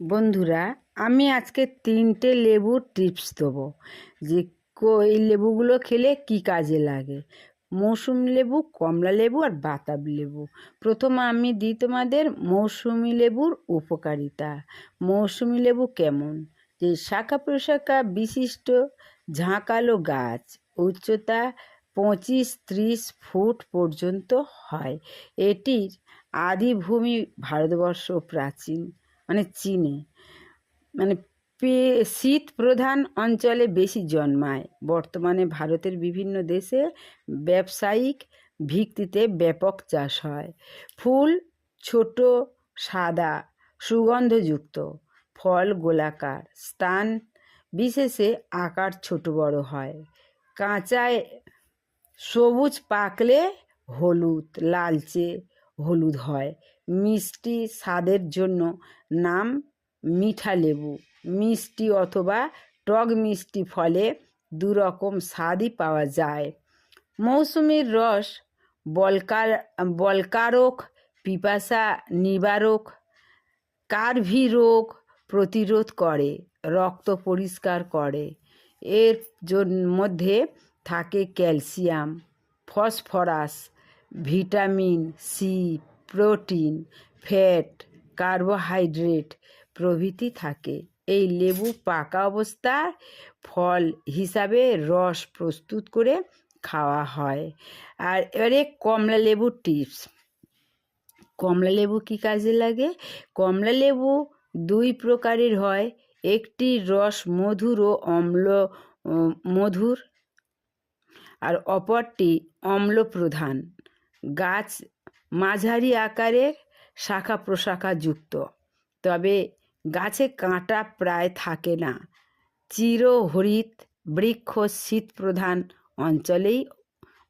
বন্ধুরা, আমি আজকে তিনটে লেবুর টিপস দেবো যে এই লেবুগুলো খেলে কি কাজে লাগে? মৌসুমি লেবু, কমলা লেবু আর বাতাবি লেবু। প্রথমে আমি দিই তোমাদের মৌসুমি লেবুর উপকারিতা। মৌসুমি লেবু কেমন? যে শাখা প্রশাখা বিশিষ্ট ঝাঁকালো গাছ, উচ্চতা পঁচিশ ত্রিশ ফুট পর্যন্ত হয়। এটির আদিভূমি ভারতবর্ষ প্রাচীন। মানে চীনে। মানে পে- শীত প্রধান অঞ্চলে বেশি জন্মায়। বর্তমানে ভারতের বিভিন্ন দেশে ব্যবসায়িক ভিত্তিতে ব্যাপক চাষ হয়। ফুল ছোট, সাদা, সুগন্ধযুক্ত, ফল গোলাকার, স্থান বিশেষে আকার ছোট বড় হয়। কাঁচায় সবুজ পাকলে হলুদ, লালচে হলুদ হয়। মিষ্টি স্বাদের জন্য নাম মিঠা লেবু। মিষ্টি অথবা টক মিষ্টি ফলে দু রকম স্বাদই পাওয়া যায়। মৌসুমির রস, বলকার, বলকারক, পিপাসা নিবারক, কার্ভি রোগ প্রতিরোধ করে, রক্ত পরিষ্কার করে। এর মধ্যে থাকে calcium, phosphorus, vitamin C protein, fat, carbohydrate প্রভৃতি থাকে। এই লেবু পাকা অবস্থায় ফল হিসাবে রস প্রস্তুত করে খাওয়া হয়। আর এবারে কমলা লেবুর টিপস। কমলা লেবু কী কাজে লাগে? কমলা লেবু দুই প্রকারের হয়। একটি রস মধুর ও অম্ল মধুর। আর অপরটি অম্ল প্রধান গাছ মাঝারি আকারের শাখা প্রশাখা যুক্ত। তবে গাছে কাঁটা প্রায় থাকে না। চিরহরিত বৃক্ষ শীত প্রধান অঞ্চলেই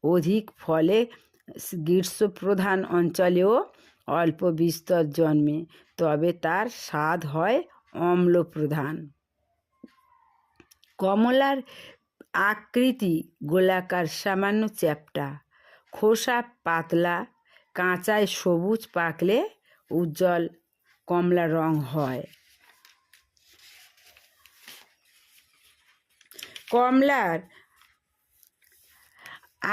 অধিক ফলে গ্রীষ্ম প্রধান অঞ্চলেও অল্প বিস্তর জন্মে, তবে তার স্বাদ হয় অম্ল প্রধান কমলার আকৃতি গোলাকার সামান্য চ্যাপ্টা। খোসা পাতলা কাঁচায় সবুজ পাকলে উজ্জ্বল কমলা রং হয়। কমলার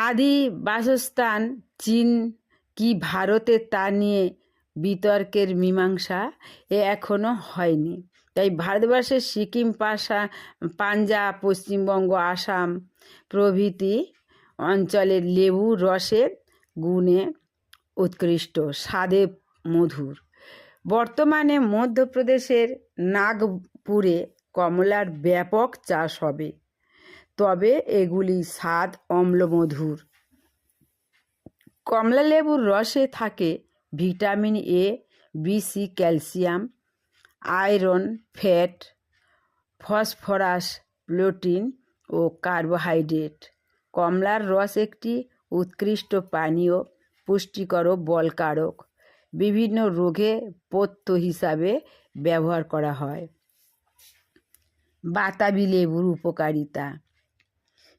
আদি বাসস্থান চীন কি ভারতে তা নিয়ে বিতর্কের মীমাংসা এ এখনও হয়নি। তাই ভারতবর্ষের সিকিম, পাশা, পাঞ্জাব, পশ্চিমবঙ্গ, আসাম প্রভৃতি অঞ্চলের লেবু রসের গুণে উৎকৃষ্ট, স্বাদে মধুর। বর্তমানে মধ্যপ্রদেশের নাগপুরে কমলার ব্যাপক চাষ হবে। তবে এগুলি স্বাদ অম্লমধুর। কমলা লেবুর রসে থাকে vitamin A, B, C, calcium, iron, fat, phosphorus, protein O carbohydrate. কমলার রস একটি উৎকৃষ্ট পানীয়। পুষ্টিকর বলকারক। বিভিন্ন রোগে পথ্য হিসাবে ব্যবহার করা হয়। বাতাবি লেবুর উপকারিতা।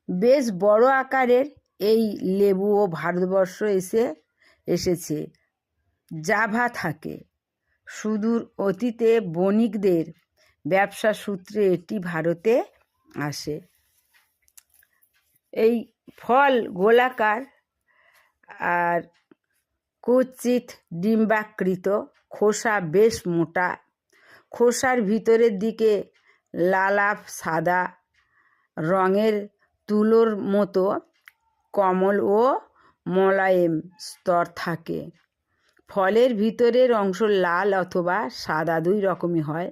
বেশ বড় আকারের এই লেবুও ভারতবর্ষ এসে, এসেছে। জাভা থাকে। সুদূর অতীতে বণিকদের ব্যবসা সূত্রে এটি ভারতে আসে। এই ফল গোলাকার আর কুচিত ডিম্বাকৃত খোসা বেশ মোটা। খোসার ভিতরের দিকে লালাভ সাদা, রঙের তুলোর মতো কমল ও মোলায়েম স্তর থাকে। ফলের ভিতরের অংশ লাল অথবা সাদা দুই রকমই হয়।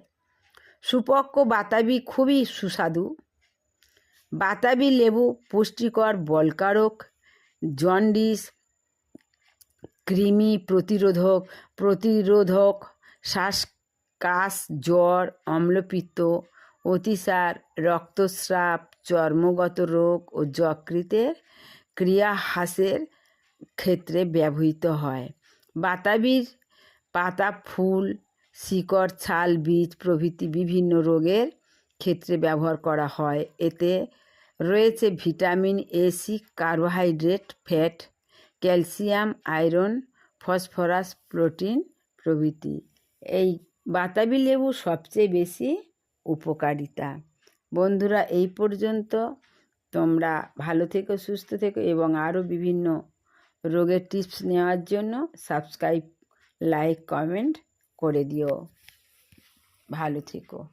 সুপক্ক বাতাবি খুবই সুস্বাদু। বাতাবি লেবু পুষ্টিকর বলকারক, জন্ডিস কৃমি প্রতিরোধক প্রতিরোধক শ্বাসকাশ, জ্বর, অম্লপিত্ত, অতিসার, রক্তস্রাব, চর্মগত রোগ ও যকৃতের ক্রিয়া হ্রাসের ক্ষেত্রে ব্যবহৃত হয়। বাতাবির, পাতা, ফুল, শিকড়, ছাল, বীজ প্রভৃতি বিভিন্ন রোগের ক্ষেত্রে ব্যবহার করা হয়। এতে রয়েছে vitamin A, C, carbohydrate, fat calcium, iron, phosphorus, protein প্রভৃতি। এই বাতাবি লেবু সবচেয়ে বেশি উপকারিতা। বন্ধুরা, এই পর্যন্ত। তোমরা ভালো থেকো, সুস্থ থেকো এবং আরও বিভিন্ন রোগের টিপস নেওয়ার জন্য সাবস্ক্রাইব, লাইক, কমেন্ট করে দিও। ভালো থেকো।